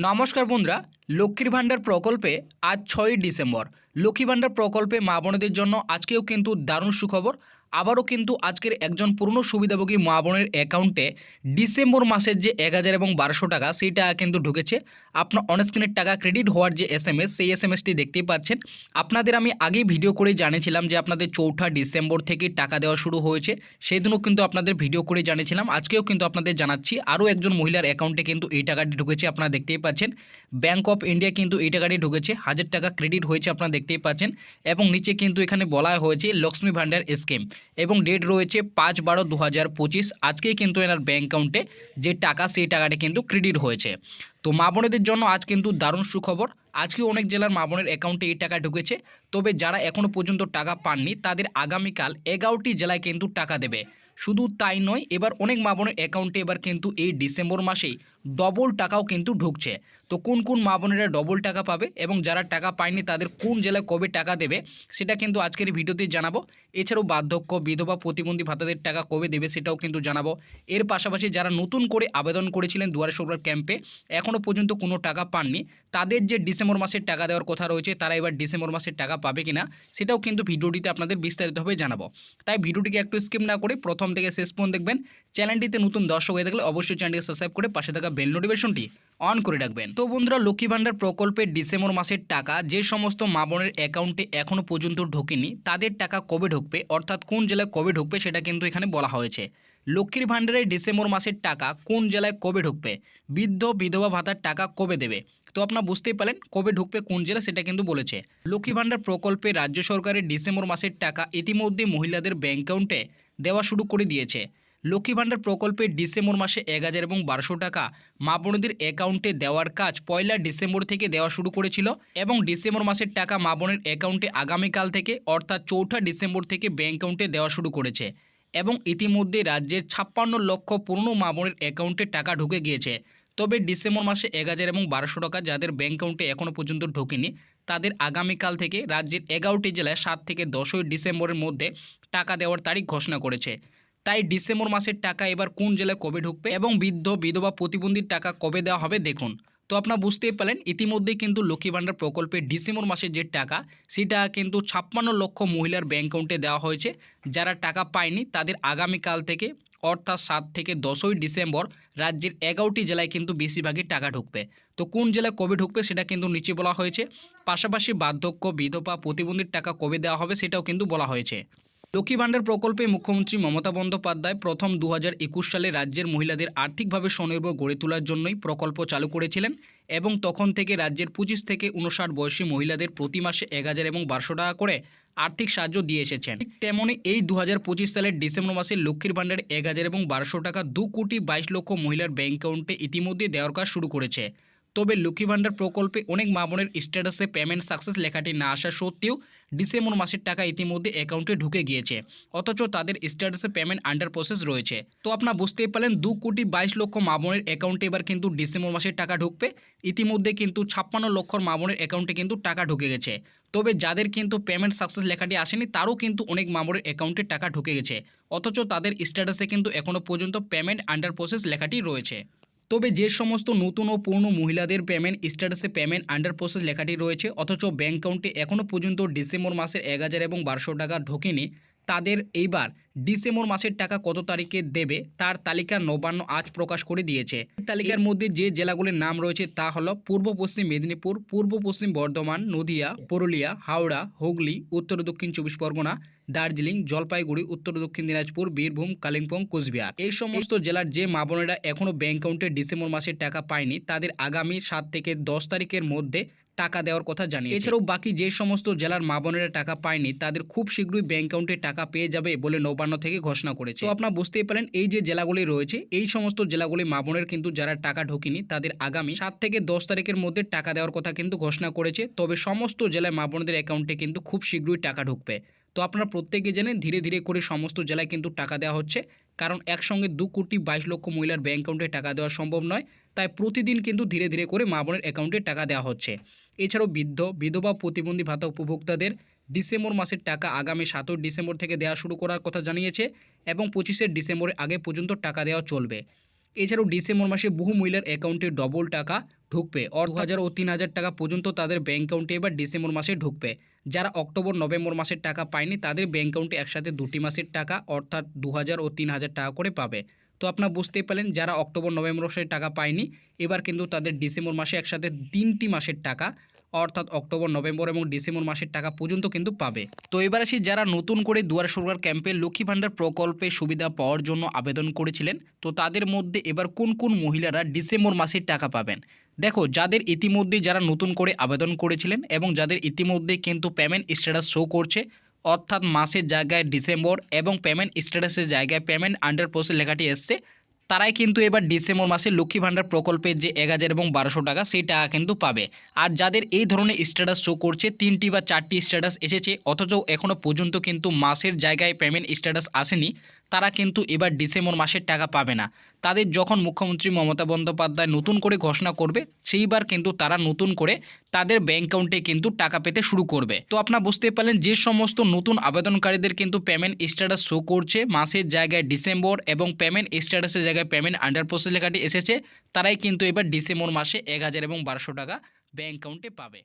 নমস্কার বন্ধুরা, লক্ষ্মীর ভাণ্ডার প্রকল্পে আজ ছয়ই ডিসেম্বর। লক্ষ্মী ভাণ্ডার প্রকল্পে মা বোনদের জন্য আজকেও কিন্তু দারুণ সুখবর। আবারও কিন্তু আজকের একজন পূর্ণ সুবিধাভোগী মা বোনের অ্যাকাউন্টে ডিসেম্বর মাসের যে এক হাজার এবং বারোশো টাকা সেই টাকা কিন্তু ঢুকেছে। আপনার অনস্ক্রিনের টাকা ক্রেডিট হওয়ার যে এস এম এস সেই এস এম এসটি দেখতেই পাচ্ছেন। আপনাদের আমি আগেই ভিডিও করে জানিয়েছিলাম যে আপনাদের চৌঠা ডিসেম্বর থেকে টাকা দেওয়া শুরু হয়েছে। সেই দিনও কিন্তু আপনাদের ভিডিও করে জানিয়েছিলাম। আজকেও কিন্তু আপনাদের জানাচ্ছি, আরও একজন মহিলার অ্যাকাউন্টে কিন্তু এই টাকাটি ঢুকেছে, আপনারা দেখতেই পাচ্ছেন। ব্যাঙ্ক অফ ইন্ডিয়া কিন্তু এই টাকাটি ঢুকেছে। হাজার টাকা ক্রেডিট হয়েছে, আপনারা দেখতেই পাচ্ছেন। এবং নিচে কিন্তু এখানে বলা হয়েছে লক্ষ্মী ভাণ্ডার স্কিম এবং ডেট রয়েছে পাঁচ বারো দু হাজার পঁচিশ। আজকেই কিন্তু এনার ব্যাঙ্ক অ্যাকাউন্টে যে টাকা, সেই টাকাটি কিন্তু ক্রেডিট হয়েছে। তো মা বোনেদের জন্য আজ কিন্তু দারুণ সুখবর। আজকে অনেক জেলার মা বোনের অ্যাকাউন্টে এই টাকা ঢুকেছে। তবে যারা এখনও পর্যন্ত টাকা পাননি, তাদের আগামীকাল এগারোটি জেলায় কিন্তু টাকা দেবে। শুধু তাই নয়, এবার অনেক মা বোনের অ্যাকাউন্টে এবার কিন্তু এই ডিসেম্বর মাসেই ডবল টাকাও কিন্তু ঢুকছে। তো কোন কোন মা বোনেরা ডবল টাকা পাবে এবং যারা টাকা পায়নি তাদের কোন জেলায় কবে টাকা দেবে, সেটা কিন্তু আজকের ভিডিওতে জানাব। এছাড়াও বার্ধক্য, বিধবা, প্রতিবন্ধী ভাতাদের টাকা কবে দেবে সেটাও কিন্তু জানাব। এর পাশাপাশি যারা নতুন করে আবেদন করেছিলেন দুয়ারে সরকার ক্যাম্পে এখনও পর্যন্ত কোনো টাকা পাননি, তাদের যে ডিসেম্বর মাসের টাকা দেওয়ার কথা রয়েছে, তারা এবার ডিসেম্বর মাসের টাকা পাবে কিনা, সেটাও কিন্তু ভিডিওটিতে আপনাদের বিস্তারিতভাবে জানাব। তাই ভিডিওটিকে একটু স্কিপ না করে প্রথম থেকে শেষ পর্যন্ত দেখবেন। চ্যানেলটিতে নতুন দর্শক হয়ে থাকলে অবশ্যই চ্যানেলটিকে সাবস্ক্রাইব করে পাশে থাকা বেল নোটিফিকেশনটি অন করে রাখবেন। তো বন্ধুরা, লক্ষ্মী ভাণ্ডার প্রকল্পের ডিসেম্বর মাসের টাকা যে সমস্ত মা বোনের অ্যাকাউন্টে এখনও পর্যন্ত ঢোকেনি, তাদের টাকা কবে ঢুকবে, অর্থাৎ কোন জেলায় কবে ঢুকবে সেটা কিন্তু এখানে বলা হয়েছে। লক্ষ্মীর ভাণ্ডারের ডিসেম্বর মাসের টাকা কোন জেলায় কবে ঢুকবে, বৃদ্ধ, বিধবা ভাতার টাকা কবে দেবে, তো আপনারা বুঝতেই পারেন কবে ঢুকবে, কোন জেলা সেটা কিন্তু বলেছে। লক্ষ্মী ভাণ্ডার প্রকল্পে রাজ্য সরকারের ডিসেম্বর মাসের টাকা ইতিমধ্যে মহিলাদের ব্যাঙ্ক অ্যাকাউন্টে দেওয়া শুরু করে দিয়েছে। লক্ষ্মী ভাণ্ডার প্রকল্পে ডিসেম্বর মাসে এক হাজার এবং বারোশো টাকা মা বোনদের অ্যাকাউন্টে দেওয়ার কাজ পয়লা ডিসেম্বর থেকে দেওয়া শুরু করেছিল এবং ডিসেম্বর মাসের টাকা মা বোনের অ্যাকাউন্টে আগামীকাল থেকে, অর্থাৎ চৌঠা ডিসেম্বর থেকে ব্যাঙ্ক অ্যাকাউন্টে দেওয়া শুরু করেছে এবং ইতিমধ্যে রাজ্যের ছাপ্পান্ন লক্ষ পুরনো মা বোনের অ্যাকাউন্টে টাকা ঢুকে গিয়েছে। তবে ডিসেম্বর মাসে এক হাজার এবং বারোশো টাকা যাদের ব্যাঙ্ক অ্যাকাউন্টে এখনও পর্যন্ত ঢোকেনি, তাদের আগামীকাল থেকে রাজ্যের এগারোটি জেলায় সাত থেকে দশই ডিসেম্বরের মধ্যে টাকা দেওয়ার তারিখ ঘোষণা করেছে। তাই ডিসেম্বর মাসের টাকা এবার কোন জেলায় কবে ঢুকবে এবং বৃদ্ধ, বিধবা প্রতিবন্ধীর টাকা কবে দেওয়া হবে দেখুন। তো আপনারা বুঝতেই পারলেন, ইতিমধ্যেই কিন্তু লক্ষ্মী ভাণ্ডার প্রকল্পের ডিসেম্বর মাসের যে টাকা, সেটা কিন্তু ছাপ্পান্ন লক্ষ মহিলার ব্যাঙ্ক অ্যাকাউন্টে দেওয়া হয়েছে। যারা টাকা পায়নি, তাদের আগামীকাল থেকে, অর্থাৎ সাত থেকে দশই ডিসেম্বর, রাজ্যের এগারোটি জেলায় কিন্তু বেশিরভাগই টাকা ঢুকবে। তো কোন জেলায় কবে ঢুকবে, সেটা কিন্তু নিচে বলা হয়েছে। পাশাপাশি বার্ধক্য, বিধবা প্রতিবন্ধীর টাকা কবে দেওয়া হবে, সেটাও কিন্তু বলা হয়েছে। লক্ষ্মী ভাণ্ডার প্রকল্পে মুখ্যমন্ত্রী মমতা বন্দ্যোপাধ্যায় প্রথম দু হাজার একুশ সালে রাজ্যের মহিলাদের আর্থিকভাবে স্বনির্ভর গড়ে তোলার জন্যই প্রকল্প চালু করেছিলেন এবং তখন থেকে রাজ্যের পঁচিশ থেকে উনষাট বয়সী মহিলাদের প্রতি মাসে এক হাজার এবং বারোশো টাকা করে আর্থিক সাহায্য দিয়ে এসেছেন। ঠিক তেমনই এই দু হাজার পঁচিশ সালের ডিসেম্বর মাসে লক্ষ্মীর ভাণ্ডারে এক হাজার এবং বারোশো টাকা দু কোটি বাইশ লক্ষ মহিলার ব্যাঙ্ক অ্যাকাউন্টে ইতিমধ্যে দেওয়ার কাজ শুরু করেছে। তবে লক্ষ্মী ভাণ্ডার প্রকল্পে অনেক মা বোনের স্ট্যাটাসে পেমেন্ট সাকসেস লেখাটি না আসা সত্ত্বেও ডিসেম্বর মাসের টাকা ইতিমধ্যে অ্যাকাউন্টে ঢুকে গিয়েছে। অথচ তাদের স্ট্যাটাসে পেমেন্ট আন্ডার প্রসেস রয়েছে। তো আপনারা বুঝতেই পারলেন, দু কোটি বাইশ লক্ষ মা বোনের অ্যাকাউন্টে এবার কিন্তু ডিসেম্বর মাসের টাকা ঢুকবে। ইতিমধ্যে কিন্তু ছাপ্পান্ন লক্ষ মা বোনের অ্যাকাউন্টে কিন্তু টাকা ঢুকে গেছে। তবে যাদের কিন্তু পেমেন্ট সাকসেস লেখাটি আসেনি, তারও কিন্তু অনেক মামুরের অ্যাকাউন্টে টাকা ঢুকে গেছে। অথচ তাদের স্ট্যাটাসে কিন্তু এখনও পর্যন্ত পেমেন্ট আন্ডার প্রসেস লেখাটি রয়েছে। তবে যে সমস্ত নতুন ও পুরনো মহিলাদের পেমেন্ট স্ট্যাটাসে পেমেন্ট আন্ডার প্রসেস লেখাটি রয়েছে, অথচ ব্যাঙ্ক অ্যাকাউন্টে এখনও পর্যন্ত ডিসেম্বর মাসের এক হাজার এবং বারোশো টাকা ঢোকেনি। তাদের এইবার ডিসেম্বর মাসের টাকা কত তারিখে দেবে তার তালিকা নবান্ন আজ প্রকাশ করে দিয়েছে। এই তালিকার মধ্যে যে জেলাগুলির নাম রয়েছে তা হল পূর্ব পশ্চিম মেদিনীপুর পূর্ব পশ্চিম বর্ধমান নদিয়া পুরুলিয়া হাওড়া হুগলি উত্তর দক্ষিণ চব্বিশ পরগনা দার্জিলিং জলপাইগুড়ি উত্তর দক্ষিণ দিনাজপুর বীরভূম কালিম্পং কোচবিহার। এই সমস্ত জেলার যে মা বোনেরা এখনও ব্যাঙ্ক অ্যাকাউন্টে ডিসেম্বর মাসের টাকা পায়নি তাদের আগামী সাত থেকে দশ তারিখের মধ্যে টাকা দেওয়ার কথা জানিয়ে এছাড়াও বাকি যে সমস্ত জেলার মা বোনেরা টাকা পায়নি তাদের খুব শীঘ্রই ব্যাঙ্ক অ্যাকাউন্টে টাকা পেয়ে যাবে বলে নবান্ন থেকে ঘোষণা করেছে। তো আপনারা বুঝতেই পারেন এই যে জেলাগুলি রয়েছে এই সমস্ত জেলাগুলি মা বোনের কিন্তু যারা টাকা ঢোকেনি তাদের আগামী সাত থেকে দশ তারিখের মধ্যে টাকা দেওয়ার কথা কিন্তু ঘোষণা করেছে। তবে সমস্ত জেলায় মা বোনদের অ্যাকাউন্টে কিন্তু খুব শীঘ্রই টাকা ঢুকবে। তো আপনারা প্রত্যেকে জানেন ধীরে ধীরে করে সমস্ত জেলায় কিন্তু টাকা দেওয়া হচ্ছে। কারণ একসঙ্গে দু কোটি বাইশ লক্ষ মহিলার ব্যাঙ্ক অ্যাকাউন্টে টাকা দেওয়া সম্ভব নয়, তাই প্রতিদিন কিন্তু ধীরে ধীরে করে মা বোনের অ্যাকাউন্টে টাকা দেওয়া হচ্ছে। এছাড়াও বৃদ্ধ, বিধবা, প্রতিবন্ধী ভাতা উপভোক্তাদের ডিসেম্বর মাসের টাকা আগামী সাতই ডিসেম্বর থেকে দেওয়া শুরু করার কথা জানিয়েছে এবং পঁচিশে ডিসেম্বরের আগে পর্যন্ত টাকা দেওয়া চলবে। এছাড়াও ডিসেম্বর মাসে বহু মহিলার অ্যাকাউন্টে ডবল টাকা ঢুকবে। অর দু হাজার ও তিন হাজার টাকা পর্যন্ত তাদের ব্যাঙ্ক অ্যাকাউন্টে এবার ডিসেম্বর মাসে ঢুকবে। যারা অক্টোবর নভেম্বর মাসের টাকা পায়নি, তাদের ব্যাঙ্ক অ্যাকাউন্টে একসাথে দুটি মাসের টাকা, অর্থাৎ দু হাজার ও তিন হাজার টাকা করে পাবে। তো আপনারা বুঝতেই পারলেন যারা অক্টোবর, নভেম্বর মাসে টাকা পায়নি, এবার কিন্তু তাদের ডিসেম্বর মাসে একসাথে তিনটি মাসের টাকা, অর্থাৎ অক্টোবর, নভেম্বর এবং ডিসেম্বর মাসের টাকা পর্যন্ত কিন্তু পাবে। তো এবার আসি যারা নতুন করে দুয়ার সরকার ক্যাম্পে লক্ষ্মী ভাণ্ডার প্রকল্পে সুবিধা পাওয়ার জন্য আবেদন করেছিলেন, তো তাদের মধ্যে এবার কোন কোন মহিলারা ডিসেম্বর মাসের টাকা পাবেন? দেখো, যাদের ইতিমধ্যে যারা নতুন করে আবেদন করেছিলেন এবং যাদের ইতিমধ্যে কিন্তু পেমেন্ট স্ট্যাটাস শো করছে অর্থাৎ মাসের জায়গায় ডিসেম্বর এবং পেমেন্ট স্ট্যাটাসের জায়গায় পেমেন্ট আন্ডার প্রসেস লেখাটি এসছে। তারাই কিন্তু এবার ডিসেম্বর মাসে লক্ষ্মী ভাণ্ডার প্রকল্পের যে এক হাজার এবং বারোশো টাকা, সেই টাকা কিন্তু পাবে। আর যাদের এই ধরনের স্ট্যাটাস শো করছে, তিনটি বা চারটি স্ট্যাটাস এসেছে, অথচ এখনও পর্যন্ত কিন্তু মাসের জায়গায় পেমেন্ট স্ট্যাটাস আসেনি তারা কিন্তু এবার ডিসেম্বর মাসের টাকা পাবে না। তাদের যখন মুখ্যমন্ত্রী মমতা বন্দ্যোপাধ্যায় নতুন করে ঘোষণা করবে, সেইবার কিন্তু তারা নতুন করে তাদের ব্যাঙ্ক অ্যাকাউন্টে কিন্তু টাকা পেতে শুরু করবে। তো আপনারা বুঝতে পারলেন যে সমস্ত নতুন আবেদনকারীদের কিন্তু পেমেন্ট স্ট্যাটাস শো করছে। মাসের জায়গায় ডিসেম্বর এবং পেমেন্ট স্ট্যাটাসের জায়গায় পেমেন্ট আন্ডার প্রসেস লেখাটি এসেছে। তারাই কিন্তু এবার ডিসেম্বর মাসে এক হাজার এবং বারোশো টাকা ব্যাঙ্ক অ্যাকাউন্টে পাবে।